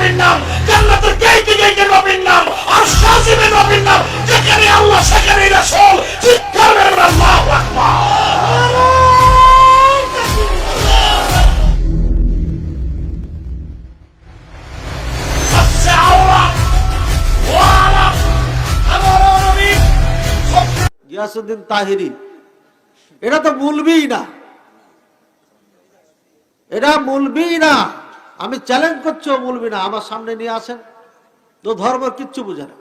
নবীর নাম, জান্নাতের গেইটে গেইটে নবীর নাম, আর সাজিমে নবীর নাম, যেখানে আল্লাহ সেখানে রাসূল, চিৎকার মেরে আল্লাহু আকবার। নবী গিয়াসুদ্দিন তো মুলবিই না। এটা মুলবিই না। আমি চ্যালেঞ্জ করছি, ও মুলবি না, আমার সামনে নিয়ে আসেন। তো ধর্ম কিচ্ছু বুঝে না।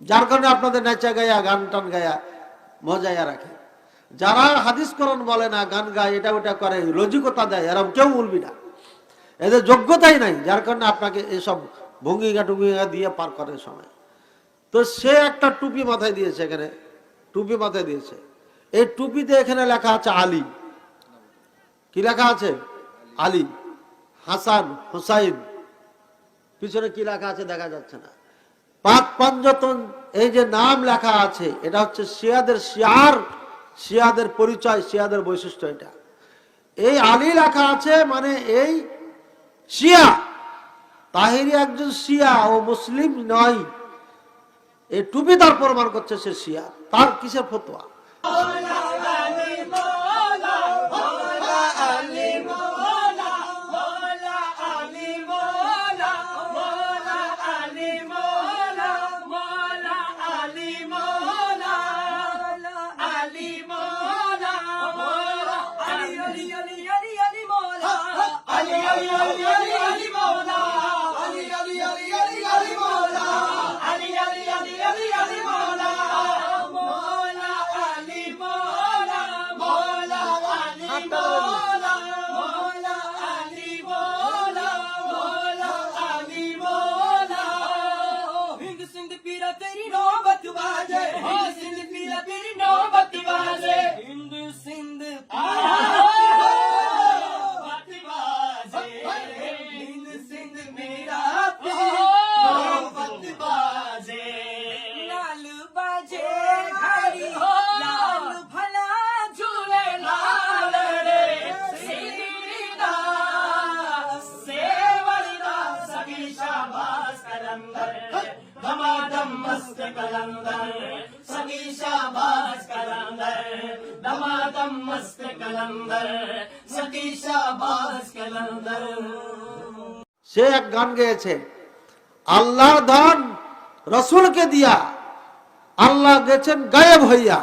যার কারণে আপনাদের নেচা গায়া, গান টান গায়া মজাইয়া রাখে। যারা হাদিস করণ বলে না, গান গায়, এটা ওটা করে, লজিকতা দেয় এরকম কেউ বলবি না। এদের যোগ্যতাই নাই, যার কারণে আপনাকে এসব ভঙ্গিগা টুঙ্গিগা দিয়ে পার করে সময় তো সে একটা টুপি মাথায় দিয়েছে এখানে, টুপি মাথায় দিয়েছে। এই টুপিতে এখানে লেখা আছে আলী। কি লেখা আছে? আলী। হাসান হুসাইন। পিছনে কি লেখা আছে দেখা যাচ্ছে না। পাক পঞ্জতন, এই যে নাম লেখা আছে, এটা হচ্ছে শিয়াদের শিয়ার, শিয়াদের পরিচয়, শিয়াদের বৈশিষ্ট্য এটা। এই আলী লেখা আছে মানে এই শিয়া। তাহিরি একজন শিয়া ও মুসলিম নয়। এই টুপি তার প্রমাণ করছে সে শিয়া। তার কিসের ফতোয়া? दमादम मस्त कलंदर सभी शाबाश कलंदर সে এক গান গেয়েছে আল্লাহর ধন রসুলকে দিয়া আল্লাহ গেছেন গায়েব হইয়া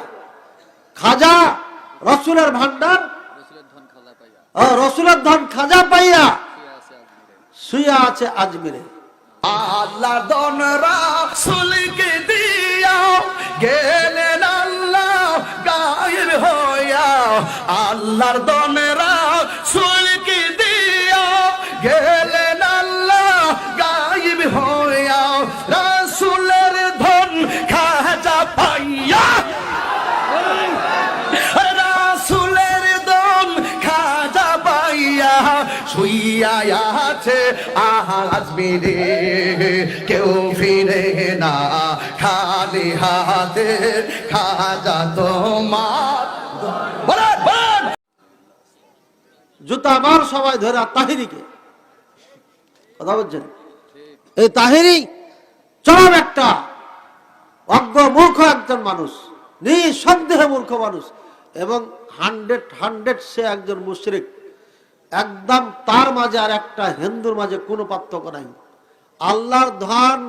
খাজা রসুলের ভান্ডার ও, রসুলের ধন খাজা পাইয়া শুয়া আছে আজমিরে আল্লাহ দন রাসুলকে দিয়া গেলেন আল্লাহর দন রাসুলকে দিয়া গেলেন আল্লাহ গায়েব হইয়া রাসুলের ধন খাজা পাইয়া রাসুলের দম খাজা পাইয়া শুইয়া আছে আজ মেরে কেউ ফিরে না, খালি হাতে খাজা তোমার। জুতা মার সবাই ধরে তাহিরিকে। কথা বলছেন? এই তাহিরি চরম একটা অজ্ঞ মূর্খ একজন মানুষ নিঃসন্দেহে মূর্খ মানুষ এবং হান্ড্রেড হান্ড্রেড সে একজন মুশরিক। একদম তার মাঝে আর একটা হিন্দুর মাঝে কোনো পার্থক্য নাই। আল্লাহর ধন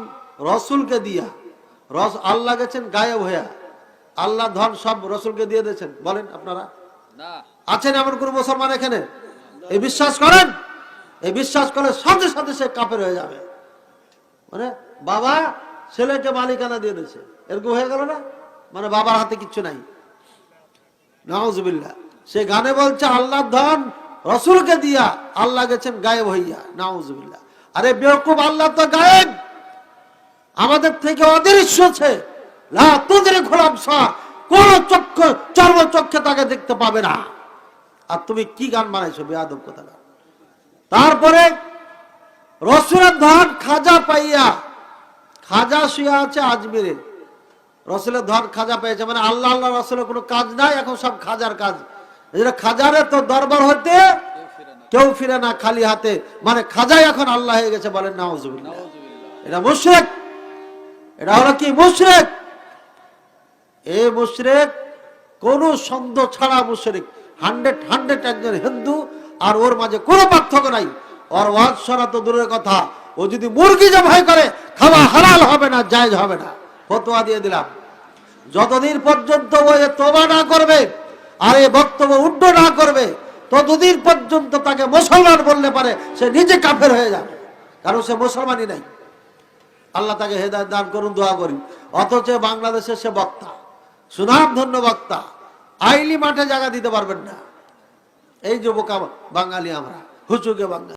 রসুলকে দিয়া রস আল্লাহ গেছেন গায়েব হইয়া। আল্লাহ ধন সব রসুলকে দিয়ে দিয়েছেন। বলেন আপনারা। আছেন এমন কোন মুসলমান এখানে? এই বিশ্বাস করেন? এই বিশ্বাস করলে সাথে সাথে সে কাপের হয়ে যাবে। মানে বাবা ছেলেকে মালিকানা দিয়ে দিয়েছে। এরকম হয়ে গেল না? মানে বাবার হাতে কিচ্ছু নাই। নাউজুবিল্লাহ। সে গানে বলছে আল্লাহর ধন রসুলকে দিয়া আল্লাহ গেছেন গায়েব হইয়া। নাউজুবিল্লাহ। আরে বেওকুব আল্লাহ তো গায়েব। আমাদের থেকে অদৃশ্য আছে লা তোদের খোলাম কোন চক্ষু, চর্ম চক্ষে তাকে দেখতে পাবে না। আর তুমি কি গান বানাইছো, বেয়াদব কথা তারপরে রসুলের ধন খাজা পাইয়া, খাজা শুয়ে আছে আজমিরে। রসুলের ধন খাজা পেয়েছে মানে আল্লাহ আল্লাহ, রসুলের কোনো কাজ নাই, এখন সব খাজার কাজ। খাজারে তো দরবার হতে কেউ ফিরে না খালি হাতে। মানে খাজাই এখন আল্লাহ হয়ে গেছে বলেন না এটা মুশরেক। এটা হলো কি মুশরেক? এ মুশরেক, কোন সন্দেহ ছাড়া মুশরেক, হান্ড্রেড হান্ড্রেড একজন হিন্দু আর ওর মাঝে কোনো পার্থক্য নাই। ওর ওয়াজ শোনা তো দূরের কথা। ও যদি মুরগি জবাই করে, খাওয়া হালাল হবে না, জায়েজ হবে না। ফতোয়া দিয়ে দিলাম। যতদিন পর্যন্ত ও এ তোবা না করবে আর এই বক্তব্য উড্ড না করবে, ততদিন পর্যন্ত তাকে মুসলমান বললে পারে, সে নিজে কাফের হয়ে যাবে। কারণ সে মুসলমানই নাই। আল্লাহ তাকে হেদায়ত দান করুন, দোয়া করি অথচ বাংলাদেশের সে বক্তা। সুনাম ধন্য বক্তা আইলি মাঠে জায়গা দিতে পারবেন না। এই যুবক বোকা বাঙালি আমরা হুচুকে বাঙালি।